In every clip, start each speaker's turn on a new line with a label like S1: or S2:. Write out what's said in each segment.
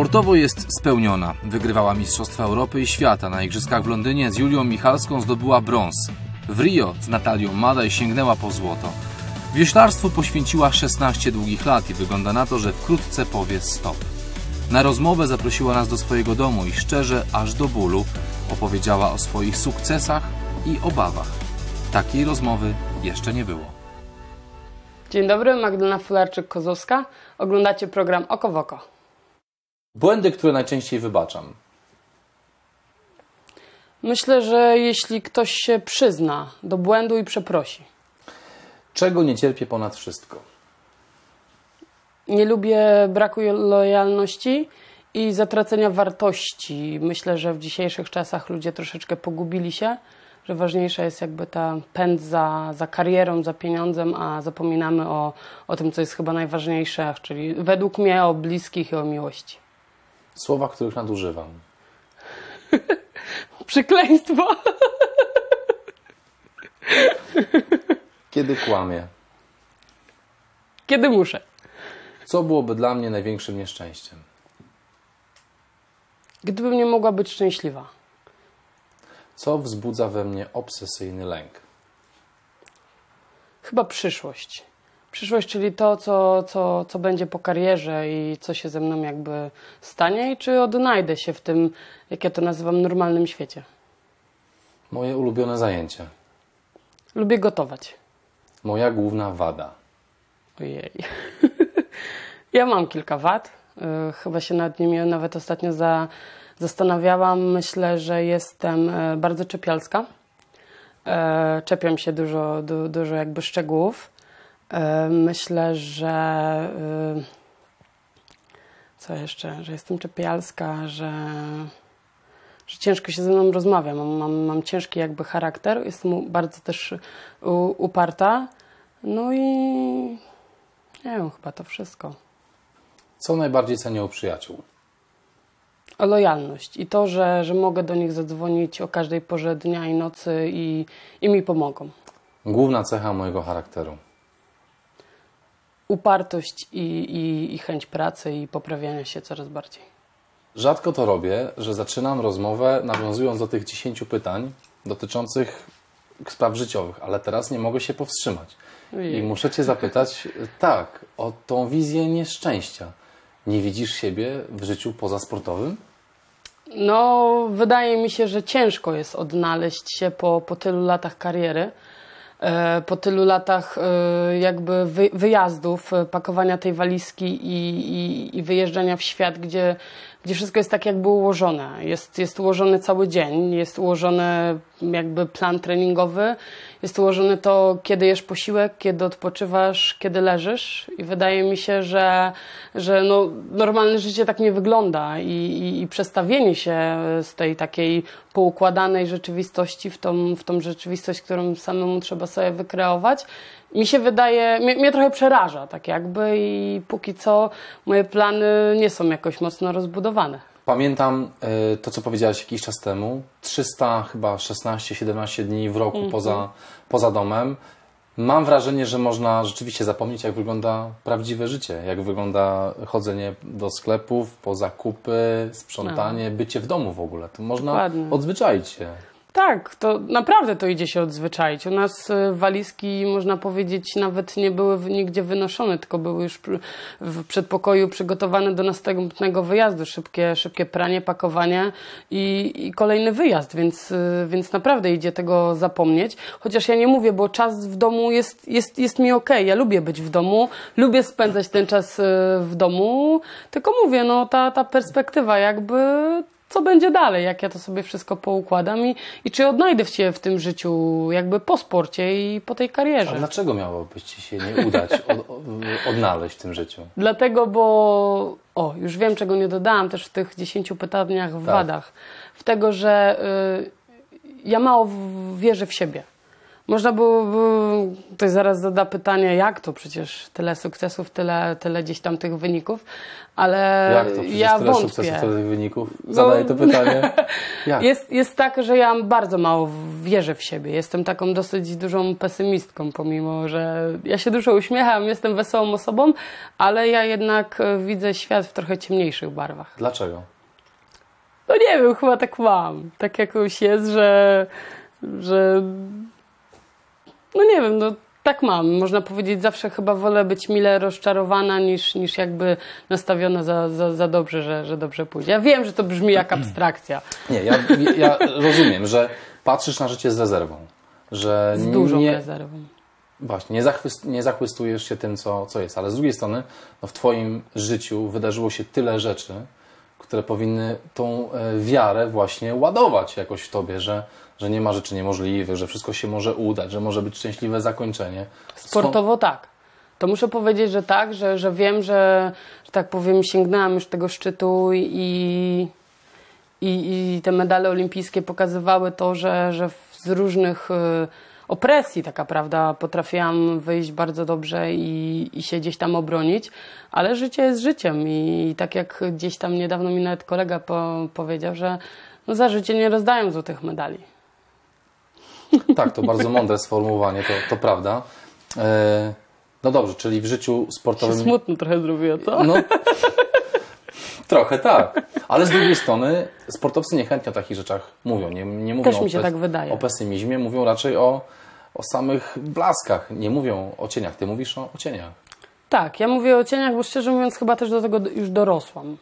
S1: Sportowo jest spełniona. Wygrywała Mistrzostwa Europy i Świata. Na Igrzyskach w Londynie z Julią Michalską zdobyła brąz. W Rio z Natalią Madaj sięgnęła po złoto. Wioślarstwu poświęciła 16 długich lat i wygląda na to, że wkrótce powie stop. Na rozmowę zaprosiła nas do swojego domu i szczerze, aż do bólu, opowiedziała o swoich sukcesach i obawach. Takiej rozmowy jeszcze nie było.
S2: Dzień dobry, Magdalena Fularczyk-Kozłowska. Oglądacie program Oko w Oko.
S1: Błędy, które najczęściej wybaczam.
S2: Myślę, że jeśli ktoś się przyzna do błędu i przeprosi.
S1: Czego nie cierpię ponad wszystko?
S2: Nie lubię braku lojalności i zatracenia wartości. Myślę, że w dzisiejszych czasach ludzie troszeczkę pogubili się, że ważniejsza jest jakby ta pęd za, za karierą, za pieniądzem, a zapominamy o, o tym, co jest chyba najważniejsze, czyli według mnie o bliskich i o miłości.
S1: Słowa, których nadużywam.
S2: Przekleństwo!
S1: Kiedy kłamię?
S2: Kiedy muszę?
S1: Co byłoby dla mnie największym nieszczęściem?
S2: Gdybym nie mogła być szczęśliwa.
S1: Co wzbudza we mnie obsesyjny lęk?
S2: Chyba przyszłość. Przyszłość, czyli to, co, co, co będzie po karierze i co się ze mną jakby stanie i czy odnajdę się w tym, jak ja to nazywam, normalnym świecie.
S1: Moje ulubione zajęcie.
S2: Lubię gotować.
S1: Moja główna wada.
S2: Ojej. ja mam kilka wad. Y, Chyba się nad nimi nawet ostatnio za, zastanawiałam. Myślę, że jestem e, bardzo czepialska. E, Czepiam się dużo, du, dużo jakby szczegółów. E, Myślę, że y, co jeszcze, że jestem czepialska, że, że ciężko się ze mną rozmawia. Mam, mam, mam ciężki jakby charakter, jestem bardzo też uparta. No i nie wiem, chyba to wszystko.
S1: Co najbardziej cenię u przyjaciół?
S2: O lojalność i to, że, że mogę do nich zadzwonić o każdej porze dnia i nocy i, i mi pomogą.
S1: Główna cecha mojego charakteru.
S2: Upartość i, i, i chęć pracy i poprawiania się coraz bardziej.
S1: Rzadko to robię, że zaczynam rozmowę nawiązując do tych 10 pytań dotyczących spraw życiowych, ale teraz nie mogę się powstrzymać. I muszę Cię zapytać, tak, o tą wizję nieszczęścia. Nie widzisz siebie w życiu pozasportowym?
S2: No, wydaje mi się, że ciężko jest odnaleźć się po, po tylu latach kariery, po tylu latach e, jakby wy, wyjazdów, e, pakowania tej walizki i, i, i wyjeżdżania w świat, gdzie, gdzie wszystko jest tak jakby ułożone. Jest, jest ułożony cały dzień, jest ułożony jakby plan treningowy, jest ułożone to, kiedy jesz posiłek, kiedy odpoczywasz, kiedy leżysz i wydaje mi się, że, że no, normalne życie tak nie wygląda i, i, i przestawienie się z tej takiej poukładanej rzeczywistości w tą, w tą rzeczywistość, którą samemu trzeba sobie wykreować, mi się wydaje, mnie, mnie trochę przeraża tak jakby i póki co moje plany nie są jakoś mocno rozbudowane.
S1: Pamiętam y, to, co powiedziałaś jakiś czas temu. 300, chyba 16-17 dni w roku poza, poza domem. Mam wrażenie, że można rzeczywiście zapomnieć, jak wygląda prawdziwe życie, jak wygląda chodzenie do sklepów, po zakupy, sprzątanie, bycie w domu w ogóle. To można
S2: Dokładnie.
S1: odzwyczaić się.
S2: Tak, to naprawdę to idzie się odzwyczaić. U nas y, walizki, można powiedzieć, nawet nie były nigdzie wynoszone, tylko były już w przedpokoju przygotowane do następnego wyjazdu. Szybkie, szybkie pranie, pakowanie i, i kolejny wyjazd, więc, y, więc naprawdę idzie tego zapomnieć. Chociaż ja nie mówię, bo czas w domu jest, jest, jest mi okej. Ja lubię być w domu, lubię spędzać ten czas y, w domu, tylko mówię, no ta, ta perspektywa jakby co będzie dalej, jak ja to sobie wszystko poukładam i, i czy odnajdę się w tym życiu jakby po sporcie i po tej
S1: A
S2: karierze.
S1: dlaczego miałoby Ci się nie udać od, od, odnaleźć w tym życiu?
S2: Dlatego, bo o, już wiem, czego nie dodałam też w tych 10 pytaniach w
S1: Tak.
S2: wadach. W tego, że y, ja mało wierzę w siebie. Można byłoby, ktoś zaraz zada pytanie, jak to przecież tyle sukcesów, tyle, tyle gdzieś tam tych wyników, ale
S1: Jak to? Przecież
S2: ja
S1: tyle
S2: wątpię.
S1: sukcesów, tyle wyników. Zadaję to pytanie. Jak?
S2: Jest, jest tak, że ja bardzo mało wierzę w siebie. Jestem taką dosyć dużą pesymistką, pomimo, że ja się dużo uśmiecham, jestem wesołą osobą, ale ja jednak e, widzę świat w trochę ciemniejszych barwach.
S1: Dlaczego?
S2: No nie wiem, chyba tak mam. Tak jakoś jest, że, że no nie wiem, no tak mam. Można powiedzieć, zawsze chyba wolę być mile rozczarowana niż, niż jakby nastawiona za, za, za dobrze, że, że dobrze pójdzie. Ja wiem, że to brzmi jak abstrakcja.
S1: Nie, ja, ja rozumiem, że patrzysz na życie z rezerwą. Że
S2: Z dużą
S1: nie,
S2: rezerwą.
S1: Właśnie, nie, zachwyst, nie zachwystujesz się tym, co, co jest, ale z drugiej strony no w Twoim życiu wydarzyło się tyle rzeczy, które powinny tą e, wiarę właśnie ładować jakoś w Tobie, że, że nie ma rzeczy niemożliwych, że wszystko się może udać, że może być szczęśliwe zakończenie.
S2: Sportowo tak. To muszę powiedzieć, że tak, że, że wiem, że, że tak powiem, sięgnęłam już tego szczytu i, i, i te medale olimpijskie pokazywały to, że, że z różnych y, opresji, taka prawda, potrafiłam wyjść bardzo dobrze i, i się gdzieś tam obronić, ale życie jest życiem i tak jak gdzieś tam niedawno mi nawet kolega po, powiedział, że no za życie nie rozdają złotych medali.
S1: Tak, to bardzo mądre sformułowanie, to, to prawda. E, no dobrze, czyli w życiu
S2: Się
S1: sportowym...
S2: smutno trochę zrobiło, co?
S1: No, trochę tak. Ale z drugiej strony sportowcy niechętnie o takich rzeczach mówią. Nie, nie mówią
S2: Też mi
S1: o,
S2: się
S1: pes-
S2: tak wydaje.
S1: o pesymizmie, mówią raczej o, o samych blaskach. Nie mówią o cieniach. Ty mówisz o, o cieniach.
S2: Tak, ja mówię o cieniach, bo szczerze mówiąc chyba też do tego już dorosłam.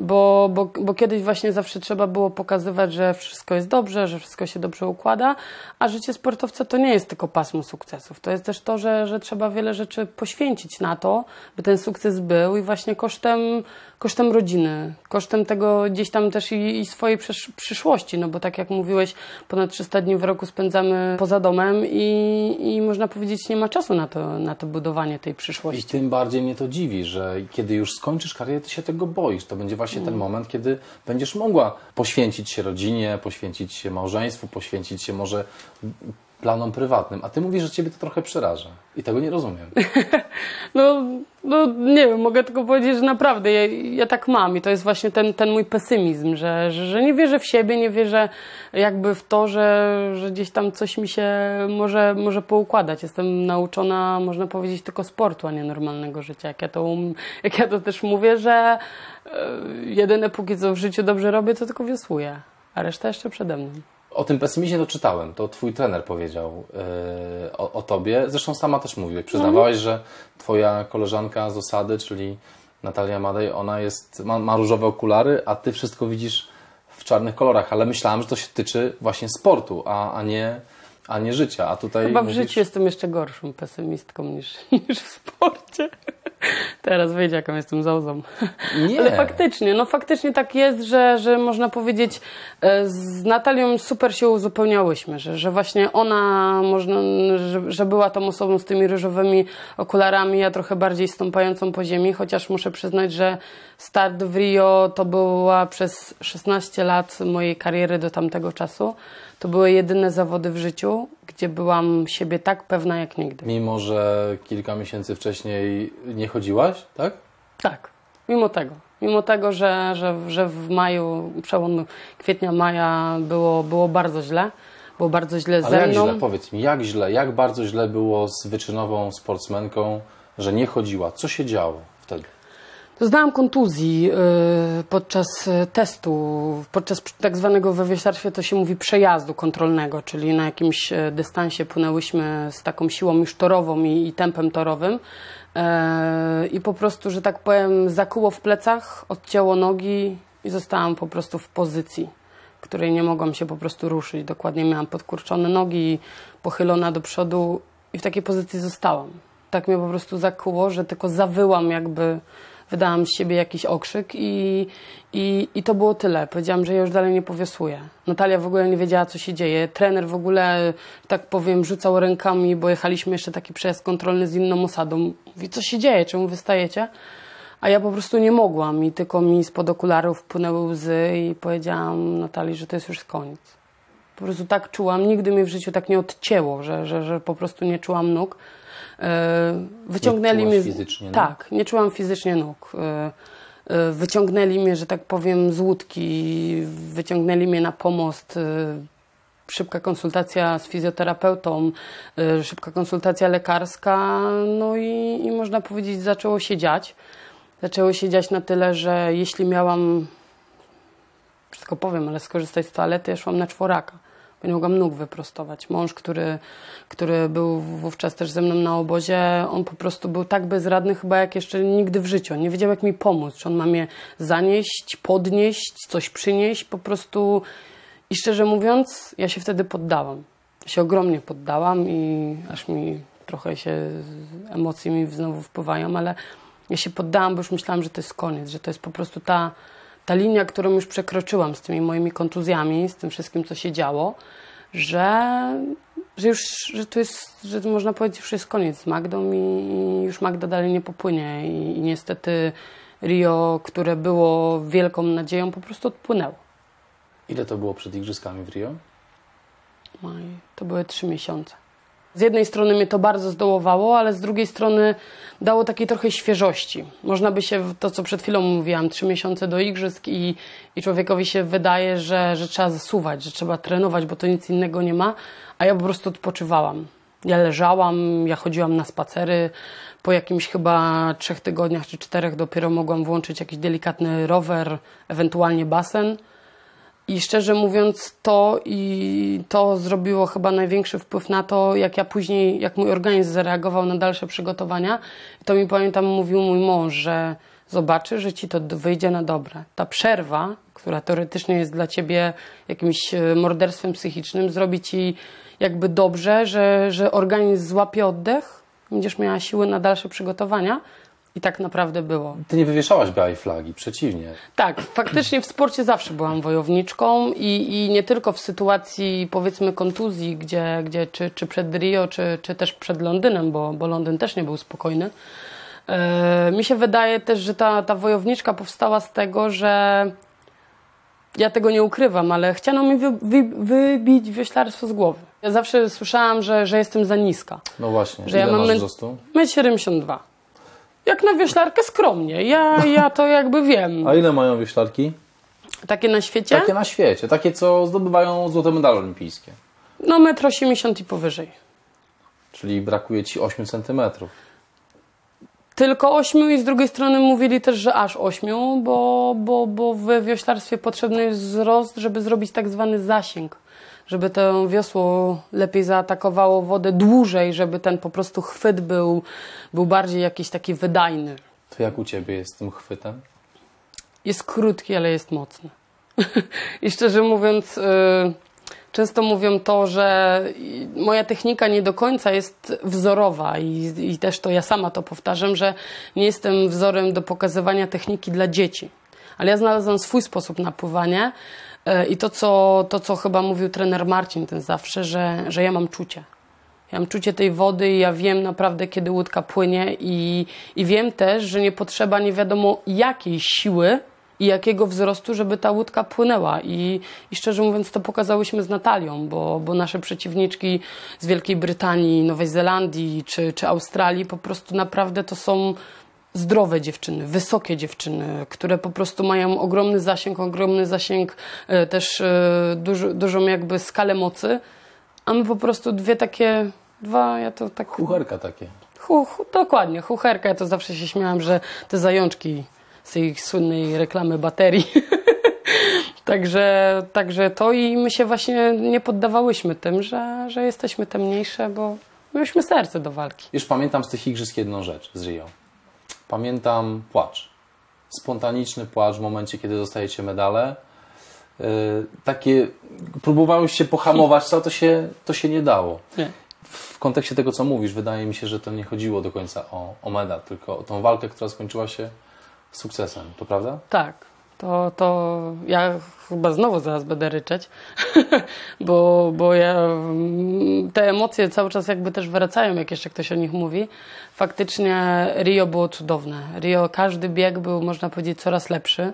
S2: Bo, bo, bo kiedyś właśnie zawsze trzeba było pokazywać, że wszystko jest dobrze, że wszystko się dobrze układa, a życie sportowca to nie jest tylko pasmo sukcesów. To jest też to, że, że trzeba wiele rzeczy poświęcić na to, by ten sukces był i właśnie kosztem, kosztem rodziny, kosztem tego gdzieś tam też i, i swojej przysz, przyszłości, no bo tak jak mówiłeś, ponad 300 dni w roku spędzamy poza domem i, i można powiedzieć nie ma czasu na to, na to budowanie tej
S1: I
S2: przyszłości.
S1: tym bardziej mnie to dziwi, że kiedy już skończysz karierę, ty się tego boisz. To będzie właśnie
S2: Mm.
S1: ten moment, kiedy będziesz mogła poświęcić się rodzinie, poświęcić się małżeństwu, poświęcić się może planom prywatnym. A ty mówisz, że ciebie to trochę przeraża. I tego nie rozumiem.
S2: No, no nie wiem, mogę tylko powiedzieć, że naprawdę ja, ja tak mam i to jest właśnie ten, ten mój pesymizm, że, że, że nie wierzę w siebie, nie wierzę jakby w to, że, że gdzieś tam coś mi się może, może poukładać. Jestem nauczona, można powiedzieć, tylko sportu, a nie normalnego życia. Jak ja to, um, jak ja to też mówię, że e, jedyne póki co w życiu dobrze robię, to tylko wiosłuję, a reszta jeszcze przede mną.
S1: O tym pesymizmie to czytałem, to twój trener powiedział yy, o, o tobie. Zresztą sama też mówiłeś, przyznawałaś, że twoja koleżanka z osady, czyli Natalia Madej, ona jest, ma, ma różowe okulary, a ty wszystko widzisz w czarnych kolorach, ale myślałem, że to się tyczy właśnie sportu, a, a, nie, a nie życia. A tutaj
S2: Chyba w
S1: mówisz,
S2: życiu jestem jeszcze gorszą pesymistką niż, niż w sporcie. Teraz wiecie, jaką jestem zauzą.
S1: Nie.
S2: Ale faktycznie, no faktycznie tak jest, że, że można powiedzieć, e, z Natalią super się uzupełniałyśmy, że, że właśnie ona, można, że, że była tą osobą z tymi różowymi okularami, ja trochę bardziej stąpającą po ziemi, chociaż muszę przyznać, że start w Rio to była przez 16 lat mojej kariery do tamtego czasu. To były jedyne zawody w życiu, gdzie byłam siebie tak pewna jak nigdy.
S1: Mimo, że kilka miesięcy wcześniej nie chodziłaś, tak?
S2: Tak, mimo tego. Mimo tego, że, że, że w maju, przełom kwietnia, maja było, było bardzo źle. Było bardzo źle
S1: Ale
S2: ze
S1: jak
S2: mną.
S1: źle? Powiedz mi, jak źle, jak bardzo źle było z wyczynową sportsmenką, że nie chodziła? Co się działo?
S2: Doznałam kontuzji y, podczas y, testu, podczas tak zwanego we wioślarstwie to się mówi przejazdu kontrolnego, czyli na jakimś y, dystansie płynęłyśmy z taką siłą już torową i, i tempem torowym. I po prostu, że tak powiem, zakuło w plecach, odcięło nogi i zostałam po prostu w pozycji, której nie mogłam się po prostu ruszyć. Dokładnie miałam podkurczone nogi, pochylona do przodu i w takiej pozycji zostałam. Tak mnie po prostu zakuło, że tylko zawyłam jakby wydałam z siebie jakiś okrzyk i, i, i to było tyle. Powiedziałam, że ja już dalej nie powiosłuję. Natalia w ogóle nie wiedziała, co się dzieje. Trener w ogóle, tak powiem, rzucał rękami, bo jechaliśmy jeszcze taki przejazd kontrolny z inną osadą. Mówi, co się dzieje, czemu wystajecie? A ja po prostu nie mogłam i tylko mi spod okularów płynęły łzy i powiedziałam Natalii, że to jest już koniec. Po prostu tak czułam, nigdy mnie w życiu tak nie odcięło, że, że, że po prostu nie czułam nóg. E, Wyciągnęli mnie.
S1: fizycznie?
S2: Tak, nie czułam fizycznie nóg. E, e, Wyciągnęli mnie, że tak powiem, z łódki, wyciągnęli mnie na pomost. Szybka konsultacja z fizjoterapeutą, szybka konsultacja lekarska, no i, i można powiedzieć, zaczęło się dziać. Zaczęło się dziać na tyle, że jeśli miałam wszystko powiem, ale skorzystać z toalety, ja szłam na czworaka, nie mogłam nóg wyprostować. Mąż, który, który był wówczas też ze mną na obozie, on po prostu był tak bezradny chyba jak jeszcze nigdy w życiu. On nie wiedział, jak mi pomóc. Czy on ma mnie zanieść, podnieść, coś przynieść, po prostu... I szczerze mówiąc, ja się wtedy poddałam. Się ogromnie poddałam i aż mi trochę się emocje mi znowu wpływają, ale ja się poddałam, bo już myślałam, że to jest koniec, że to jest po prostu ta, ta linia, którą już przekroczyłam z tymi moimi kontuzjami, z tym wszystkim, co się działo, że, że już, że to jest, że można powiedzieć, że jest koniec z Magdą i, już Magda dalej nie popłynie i, i niestety Rio, które było wielką nadzieją, po prostu odpłynęło.
S1: Ile to było przed Igrzyskami w Rio?
S2: Maj, to były trzy miesiące. Z jednej strony mnie to bardzo zdołowało, ale z drugiej strony dało takiej trochę świeżości. Można by się, to co przed chwilą mówiłam, trzy miesiące do igrzysk i, i człowiekowi się wydaje, że, że trzeba zasuwać, że trzeba trenować, bo to nic innego nie ma, a ja po prostu odpoczywałam. Ja leżałam, ja chodziłam na spacery. Po jakimś chyba trzech tygodniach czy czterech dopiero mogłam włączyć jakiś delikatny rower, ewentualnie basen. I szczerze mówiąc, to i to zrobiło chyba największy wpływ na to, jak ja później, jak mój organizm zareagował na dalsze przygotowania. To mi pamiętam, mówił mój mąż, że zobaczy, że ci to wyjdzie na dobre. Ta przerwa, która teoretycznie jest dla ciebie jakimś e, morderstwem psychicznym, zrobi ci jakby dobrze, że, że organizm złapie oddech, będziesz miała siły na dalsze przygotowania. I tak naprawdę było.
S1: Ty nie wywieszałaś białej flagi, przeciwnie.
S2: Tak, faktycznie w sporcie zawsze byłam wojowniczką i, i nie tylko w sytuacji powiedzmy kontuzji, gdzie, gdzie czy, czy przed Rio, czy, czy też przed Londynem, bo, bo Londyn też nie był spokojny. E, mi się wydaje też, że ta, ta wojowniczka powstała z tego, że ja tego nie ukrywam, ale chciano mi wy, wy, wybić wioślarstwo z głowy. Ja zawsze słyszałam, że, że jestem za niska.
S1: No właśnie,
S2: Że
S1: ile
S2: ja mam
S1: masz wzrostu?
S2: 1,72 m. Jak na wioślarkę skromnie. Ja, ja to jakby wiem.
S1: A ile mają wioślarki?
S2: Takie na świecie?
S1: Takie na świecie, takie co zdobywają złote medale olimpijskie.
S2: No 1,80 m i powyżej.
S1: Czyli brakuje ci 8 centymetrów.
S2: Tylko 8 i z drugiej strony mówili też, że aż 8, bo, bo, bo w wioślarstwie potrzebny jest wzrost, żeby zrobić tak zwany zasięg. Żeby to wiosło lepiej zaatakowało wodę dłużej, żeby ten po prostu chwyt był, był bardziej jakiś taki wydajny.
S1: To jak u ciebie jest z tym chwytem?
S2: Jest krótki, ale jest mocny. I szczerze mówiąc, y, często mówią to, że moja technika nie do końca jest wzorowa i, i też to ja sama to powtarzam, że nie jestem wzorem do pokazywania techniki dla dzieci. Ale ja znalazłam swój sposób na pływanie y, i to co, to, co chyba mówił trener Marcin ten zawsze, że, że ja mam czucie. Ja mam czucie tej wody i ja wiem naprawdę, kiedy łódka płynie i, i wiem też, że nie potrzeba nie wiadomo jakiej siły i jakiego wzrostu, żeby ta łódka płynęła. I, i szczerze mówiąc, to pokazałyśmy z Natalią, bo, bo nasze przeciwniczki z Wielkiej Brytanii, Nowej Zelandii czy, czy Australii po prostu naprawdę to są zdrowe dziewczyny, wysokie dziewczyny, które po prostu mają ogromny zasięg, ogromny zasięg, e, też e, dużo, dużą jakby skalę mocy, a my po prostu dwie takie, dwa, ja to tak...
S1: Kucharka takie.
S2: Hu, hu, dokładnie, chucherka, ja to zawsze się śmiałam, że te zajączki z tej słynnej reklamy baterii. także, także to i my się właśnie nie poddawałyśmy tym, że, że jesteśmy te mniejsze, bo mieliśmy serce do walki.
S1: Już pamiętam z tych igrzysk jedną rzecz z Rio. Pamiętam płacz. Spontaniczny płacz w momencie, kiedy dostajecie medale. Yy, takie próbowałeś się pohamować, ale to się, to się nie dało.
S2: Nie.
S1: W kontekście tego, co mówisz, wydaje mi się, że to nie chodziło do końca o, o medal, tylko o tą walkę, która skończyła się sukcesem. To prawda?
S2: Tak, to, to ja chyba znowu zaraz będę ryczeć, bo, bo ja, mm, te emocje cały czas jakby też wracają, jak jeszcze ktoś o nich mówi. Faktycznie Rio było cudowne. Rio, każdy bieg był, można powiedzieć, coraz lepszy.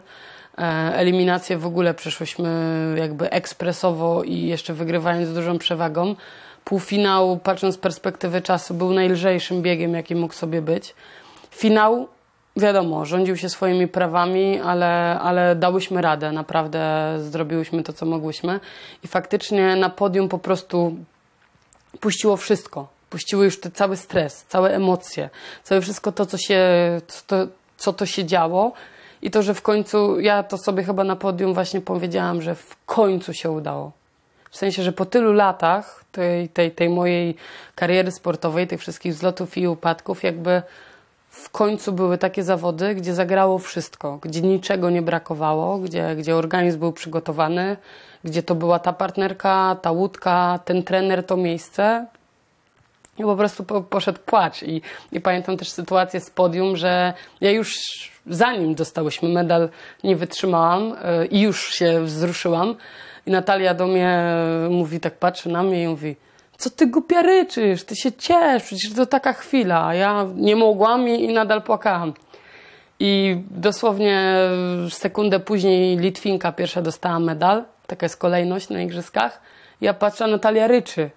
S2: E, eliminację w ogóle przeszłyśmy jakby ekspresowo i jeszcze wygrywając z dużą przewagą. Półfinał, patrząc z perspektywy czasu, był najlżejszym biegiem, jaki mógł sobie być. Finał, wiadomo, rządził się swoimi prawami, ale, ale dałyśmy radę, naprawdę zrobiłyśmy to, co mogłyśmy. I faktycznie na podium po prostu puściło wszystko. Puściło już ten cały stres, całe emocje, całe wszystko to, co się, to, co to się działo. I to, że w końcu, ja to sobie chyba na podium właśnie powiedziałam, że w końcu się udało. W sensie, że po tylu latach tej, tej, tej mojej kariery sportowej, tych wszystkich wzlotów i upadków, jakby w końcu były takie zawody, gdzie zagrało wszystko, gdzie niczego nie brakowało, gdzie, gdzie organizm był przygotowany, gdzie to była ta partnerka, ta łódka, ten trener, to miejsce. I po prostu po, poszedł płacz. I, I pamiętam też sytuację z podium, że ja już zanim dostałyśmy medal, nie wytrzymałam yy, i już się wzruszyłam. I Natalia do mnie mówi, tak patrzy na mnie i mówi, co ty głupia ryczysz, ty się ciesz, przecież to taka chwila. Ja nie mogłam i, i nadal płakałam. I dosłownie sekundę później Litwinka pierwsza dostała medal. Taka jest kolejność na igrzyskach. Ja patrzę, Natalia ryczy.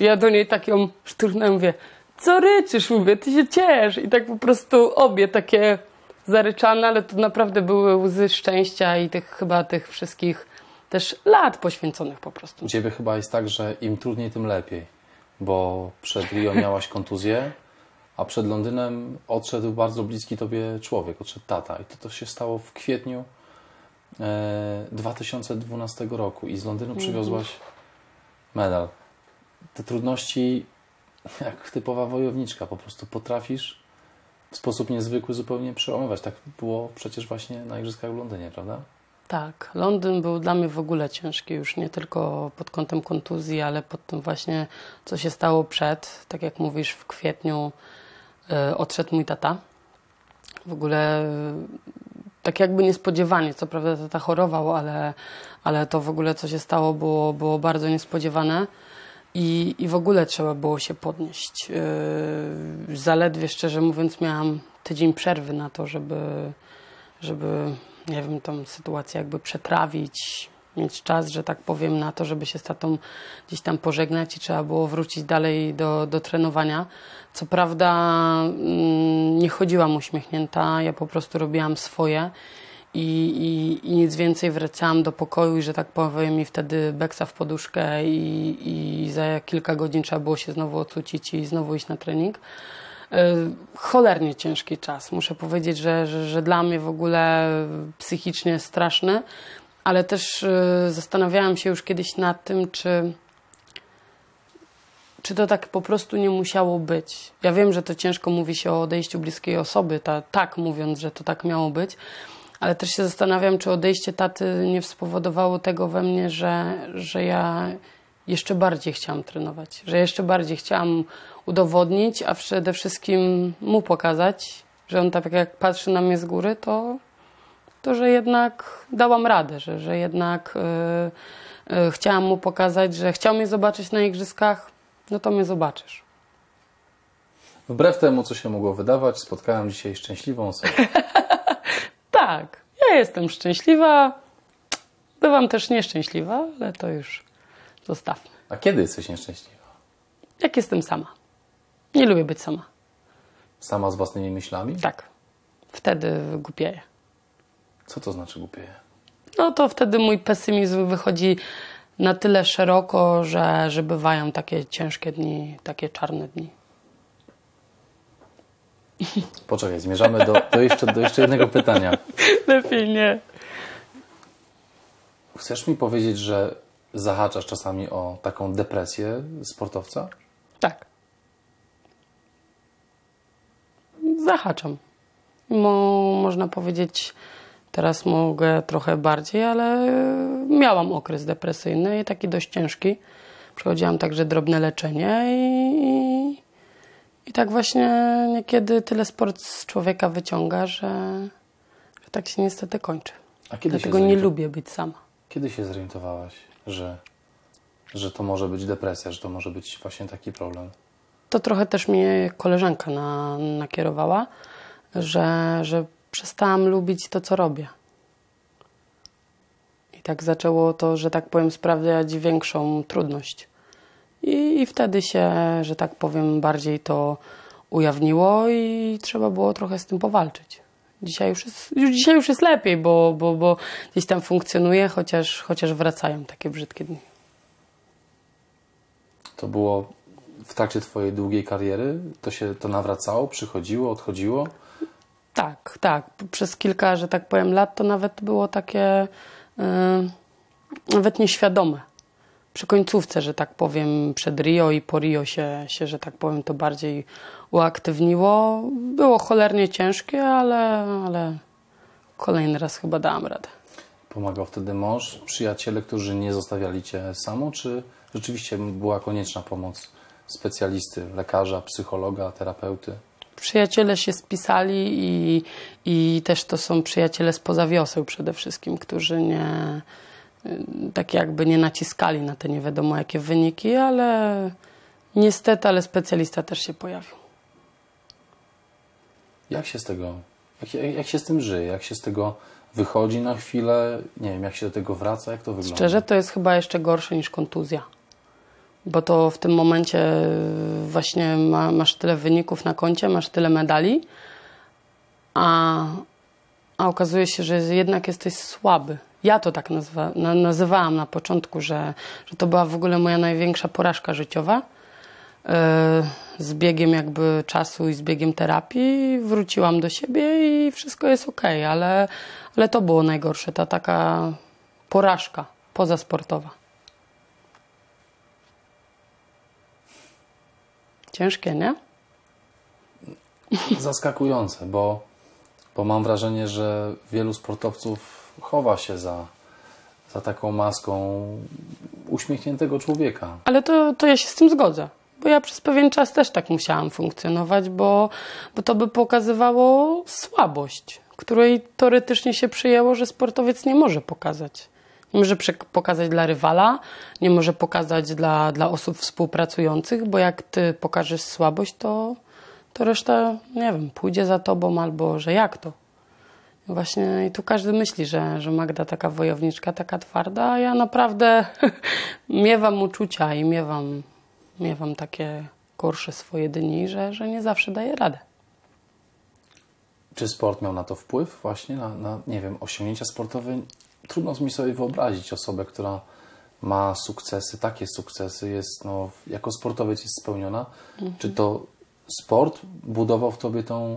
S2: Ja do niej tak ją szturchnę, mówię, co ryczysz? Mówię, ty się ciesz. I tak po prostu obie takie zaryczane, ale to naprawdę były łzy szczęścia i tych chyba tych wszystkich też lat poświęconych po prostu.
S1: U Ciebie chyba jest tak, że im trudniej, tym lepiej, bo przed Rio miałaś kontuzję, a przed Londynem odszedł bardzo bliski Tobie człowiek, odszedł tata i to, to się stało w kwietniu e, 2012 roku i z Londynu przywiozłaś medal. Te trudności, jak typowa wojowniczka, po prostu potrafisz w sposób niezwykły zupełnie przełamywać. Tak było przecież właśnie na Igrzyskach w Londynie, prawda?
S2: Tak, Londyn był dla mnie w ogóle ciężki, już nie tylko pod kątem kontuzji, ale pod tym właśnie, co się stało przed. Tak jak mówisz, w kwietniu y, odszedł mój tata. W ogóle y, tak jakby niespodziewanie, co prawda tata chorował, ale, ale to w ogóle, co się stało, było, było bardzo niespodziewane. I, I w ogóle trzeba było się podnieść. Yy, zaledwie, szczerze mówiąc, miałam tydzień przerwy na to, żeby, żeby nie wiem, tą sytuację jakby przetrawić, mieć czas, że tak powiem, na to, żeby się z tatą gdzieś tam pożegnać i trzeba było wrócić dalej do, do trenowania. Co prawda mm, nie chodziłam uśmiechnięta, ja po prostu robiłam swoje i, i, i nic więcej wracałam do pokoju i że tak powiem mi wtedy beksa w poduszkę i, i za kilka godzin trzeba było się znowu ocucić i znowu iść na trening. E, cholernie ciężki czas. Muszę powiedzieć, że, że, że dla mnie w ogóle psychicznie straszny, ale też e, zastanawiałam się już kiedyś nad tym, czy, czy to tak po prostu nie musiało być. Ja wiem, że to ciężko mówi się o odejściu bliskiej osoby, ta, tak mówiąc, że to tak miało być, ale też się zastanawiam, czy odejście taty nie spowodowało tego we mnie, że, że ja jeszcze bardziej chciałam trenować, że jeszcze bardziej chciałam udowodnić, a przede wszystkim mu pokazać, że on tak jak patrzy na mnie z góry, to, to że jednak dałam radę, że, że jednak yy, yy, chciałam mu pokazać, że chciał mnie zobaczyć na igrzyskach, no to mnie zobaczysz.
S1: Wbrew temu, co się mogło wydawać, spotkałem dzisiaj szczęśliwą osobę.
S2: tak, ja jestem szczęśliwa. Bywam też nieszczęśliwa, ale to już zostawmy.
S1: A kiedy jesteś nieszczęśliwa?
S2: Jak jestem sama. Nie lubię być sama.
S1: Sama z własnymi myślami?
S2: Tak. Wtedy głupieję.
S1: Co to znaczy głupieję?
S2: No to wtedy mój pesymizm wychodzi na tyle szeroko, że, że bywają takie ciężkie dni, takie czarne dni.
S1: Poczekaj, zmierzamy do, do, jeszcze, do jeszcze jednego pytania.
S2: Lepiej nie.
S1: Chcesz mi powiedzieć, że zahaczasz czasami o taką depresję sportowca?
S2: Tak. Zahaczam. Mo, można powiedzieć, teraz mogę trochę bardziej, ale miałam okres depresyjny i taki dość ciężki. Przechodziłam także drobne leczenie i, i tak właśnie niekiedy tyle sport z człowieka wyciąga, że, że tak się niestety kończy.
S1: A kiedy
S2: Dlatego nie lubię być sama.
S1: Kiedy się zorientowałaś, że, że to może być depresja, że to może być właśnie taki problem?
S2: To trochę też mnie koleżanka na, nakierowała, że, że przestałam lubić to, co robię. I tak zaczęło to, że tak powiem, sprawiać większą trudność. I, I wtedy się, że tak powiem, bardziej to ujawniło i trzeba było trochę z tym powalczyć. Dzisiaj już jest, już dzisiaj już jest lepiej, bo, bo, bo gdzieś tam funkcjonuje, chociaż, chociaż wracają takie brzydkie dni.
S1: To było w trakcie Twojej długiej kariery? To się to nawracało, przychodziło, odchodziło?
S2: Tak, tak. Przez kilka, że tak powiem, lat to nawet było takie yy, nawet nieświadome. Przy końcówce, że tak powiem, przed Rio i po Rio się, się, że tak powiem, to bardziej uaktywniło. Było cholernie ciężkie, ale, ale kolejny raz chyba dałam radę.
S1: Pomagał wtedy mąż, przyjaciele, którzy nie zostawiali Cię samą, czy rzeczywiście była konieczna pomoc specjalisty, lekarza, psychologa, terapeuty?
S2: Przyjaciele się spisali i, i też to są przyjaciele spoza wioseł przede wszystkim, którzy nie tak jakby nie naciskali na te nie wiadomo jakie wyniki, ale niestety, ale specjalista też się pojawił.
S1: Jak się z tego, jak, jak się z tym żyje? Jak się z tego wychodzi na chwilę? Nie wiem, jak się do tego wraca? Jak to wygląda?
S2: Szczerze, to jest chyba jeszcze gorsze niż kontuzja. Bo to w tym momencie właśnie ma, masz tyle wyników na koncie, masz tyle medali, a, a okazuje się, że jednak jesteś słaby. Ja to tak nazywa, na, nazywałam na początku, że, że to była w ogóle moja największa porażka życiowa. Yy, z biegiem jakby czasu i z biegiem terapii wróciłam do siebie i wszystko jest ok, ale, ale to było najgorsze, ta taka porażka pozasportowa. Ciężkie, nie?
S1: Zaskakujące, bo, bo mam wrażenie, że wielu sportowców chowa się za, za taką maską uśmiechniętego człowieka.
S2: Ale to, to ja się z tym zgodzę. Bo ja przez pewien czas też tak musiałam funkcjonować, bo, bo to by pokazywało słabość, której teoretycznie się przyjęło, że sportowiec nie może pokazać. Nie może pokazać dla rywala, nie może pokazać dla, dla osób współpracujących, bo jak ty pokażesz słabość, to, to reszta, nie wiem, pójdzie za tobą albo że jak to. Właśnie i tu każdy myśli, że, że Magda taka wojowniczka, taka twarda, a ja naprawdę miewam uczucia i miewam, miewam takie gorsze swoje dni, że, że nie zawsze daję radę.
S1: Czy sport miał na to wpływ właśnie, na, na nie wiem, osiągnięcia sportowe? Trudno mi sobie wyobrazić osobę, która ma sukcesy, takie sukcesy, jest no, jako sportowiec jest spełniona. Mhm. Czy to sport budował w tobie tą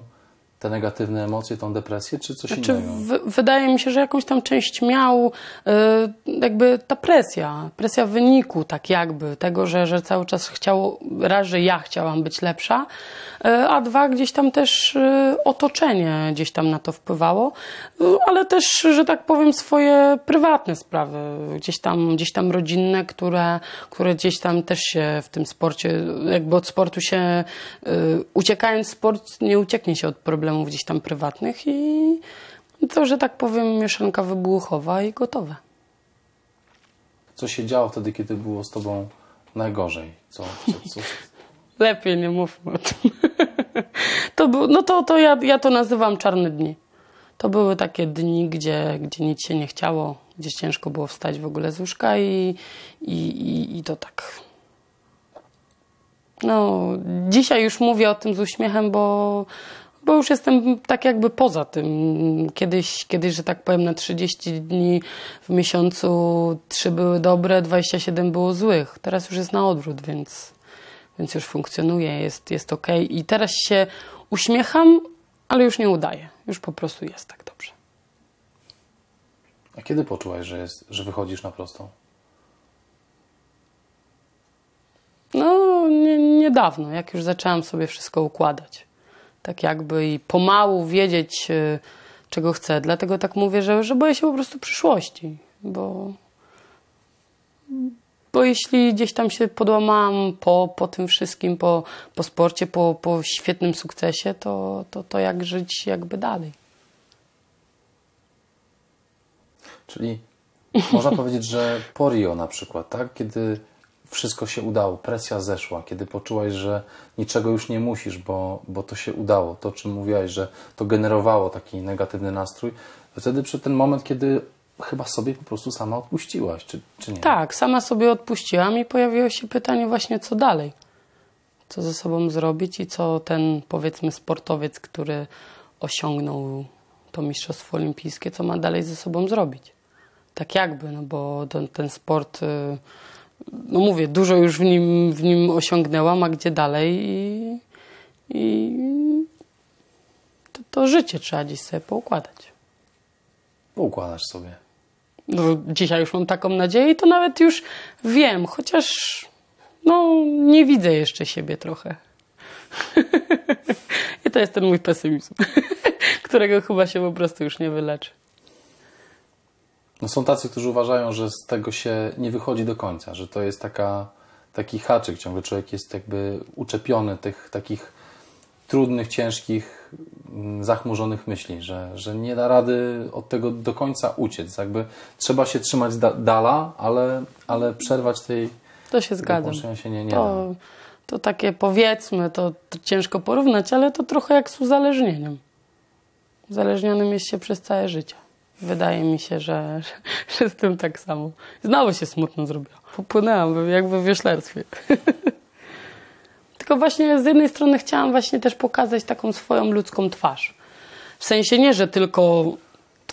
S1: te negatywne emocje, tą depresję, czy coś znaczy,
S2: innego? wydaje mi się, że jakąś tam część miał y, jakby ta presja, presja wyniku, tak jakby, tego, że, że cały czas chciał, raz, że ja chciałam być lepsza, y, a dwa, gdzieś tam też y, otoczenie gdzieś tam na to wpływało, ale też, że tak powiem, swoje prywatne sprawy, gdzieś tam, gdzieś tam rodzinne, które, które gdzieś tam też się w tym sporcie, jakby od sportu się, uciekając sport, nie ucieknie się od problemu problemów gdzieś tam prywatnych i to, że tak powiem, mieszanka wybuchowa i gotowe.
S1: Co się działo wtedy, kiedy było z tobą najgorzej? Co, co, co?
S2: Lepiej nie mówmy o tym. to był, no to, to ja, ja to nazywam czarne dni. To były takie dni, gdzie, gdzie nic się nie chciało, gdzie ciężko było wstać w ogóle z łóżka i, i, i, i to tak. No, dzisiaj już mówię o tym z uśmiechem, bo, bo już jestem tak jakby poza tym. Kiedyś, kiedyś, że tak powiem, na 30 dni w miesiącu 3 były dobre, 27 było złych. Teraz już jest na odwrót, więc, więc już funkcjonuje, jest, jest ok. I teraz się uśmiecham, ale już nie udaję. Już po prostu jest tak dobrze.
S1: A kiedy poczułaś, że, jest, że wychodzisz na prostą?
S2: No, nie, niedawno, jak już zaczęłam sobie wszystko układać tak jakby i pomału wiedzieć, e, czego chcę. Dlatego tak mówię, że, że boję się po prostu przyszłości, bo, bo jeśli gdzieś tam się podłamałam po, po tym wszystkim, po, po sporcie, po, po świetnym sukcesie, to, to, to jak żyć jakby dalej.
S1: Czyli można powiedzieć, że po Rio na przykład, tak? Kiedy wszystko się udało, presja zeszła, kiedy poczułaś, że niczego już nie musisz, bo, bo to się udało, to czym mówiłaś, że to generowało taki negatywny nastrój, wtedy przed ten moment, kiedy chyba sobie po prostu sama odpuściłaś, czy, czy nie?
S2: Tak, sama sobie odpuściłam i pojawiło się pytanie właśnie, co dalej. Co ze sobą zrobić i co ten, powiedzmy, sportowiec, który osiągnął to mistrzostwo olimpijskie, co ma dalej ze sobą zrobić. Tak jakby, no bo ten, ten sport, y, no mówię, dużo już w nim, w nim osiągnęłam, a gdzie dalej i, i to, to życie trzeba gdzieś sobie poukładać.
S1: Poukładasz sobie.
S2: No, dzisiaj już mam taką nadzieję i to nawet już wiem, chociaż no, nie widzę jeszcze siebie trochę. I to jest ten mój pesymizm, którego chyba się po prostu już nie wyleczy.
S1: No są tacy, którzy uważają, że z tego się nie wychodzi do końca, że to jest taka, taki haczyk, ciągle człowiek jest jakby uczepiony tych takich trudnych, ciężkich, mm, zachmurzonych myśli, że, że nie da rady od tego do końca uciec. Jakby trzeba się trzymać da, dala, ale, ale przerwać tej
S2: To się
S1: połączenia się nie, nie da.
S2: To, to takie powiedzmy, to, to ciężko porównać, ale to trochę jak z uzależnieniem. Uzależnionym jest się przez całe życie. Wydaje mi się, że, że, z tym tak samo. Znowu się smutno zrobiło. Popłynęłam jakby w wioślarstwie. Tylko właśnie z jednej strony chciałam właśnie też pokazać taką swoją ludzką twarz. W sensie nie, że tylko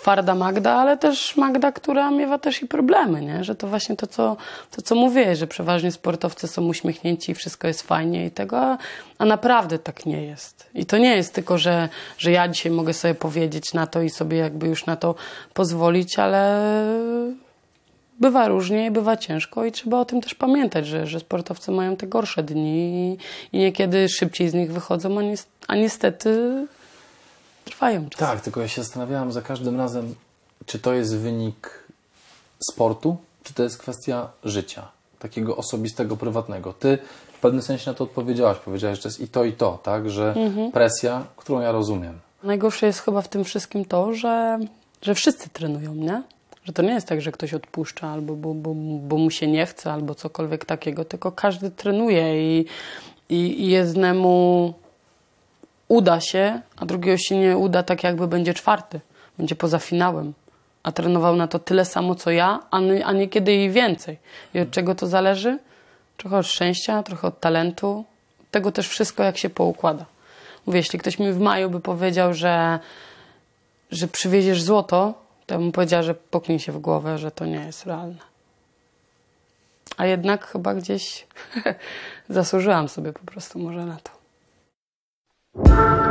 S2: twarda Magda, ale też Magda, która miewa też i problemy, nie? Że to właśnie to, co, to, co mówię, że przeważnie sportowcy są uśmiechnięci i wszystko jest fajnie i tego, a, a naprawdę tak nie jest. I to nie jest tylko, że, że ja dzisiaj mogę sobie powiedzieć na to i sobie jakby już na to pozwolić, ale bywa różnie i bywa ciężko i trzeba o tym też pamiętać, że, że sportowcy mają te gorsze dni i, i niekiedy szybciej z nich wychodzą, a, nies- a niestety trwają.
S1: Tak, tylko ja się zastanawiałam za każdym razem, czy to jest wynik sportu, czy to jest kwestia życia, takiego osobistego, prywatnego. Ty w pewnym sensie na to odpowiedziałaś. Powiedziałaś, że to jest i to, i to, tak? Że presja, którą ja rozumiem.
S2: Najgorsze jest chyba w tym wszystkim to, że, że wszyscy trenują, nie? Że to nie jest tak, że ktoś odpuszcza albo bo, bo, bo mu się nie chce, albo cokolwiek takiego, tylko każdy trenuje i, i, i jednemu uda się, a drugiego się nie uda, tak jakby będzie czwarty, będzie poza finałem. A trenował na to tyle samo co ja, a, a niekiedy i więcej. I od czego to zależy? Trochę od szczęścia, trochę od talentu. Tego też wszystko, jak się poukłada. Mówię, jeśli ktoś mi w maju by powiedział, że, że przywieziesz złoto, to bym powiedziała, że puknij się w głowę, że to nie jest realne. A jednak chyba gdzieś zasłużyłam sobie po prostu może na to. you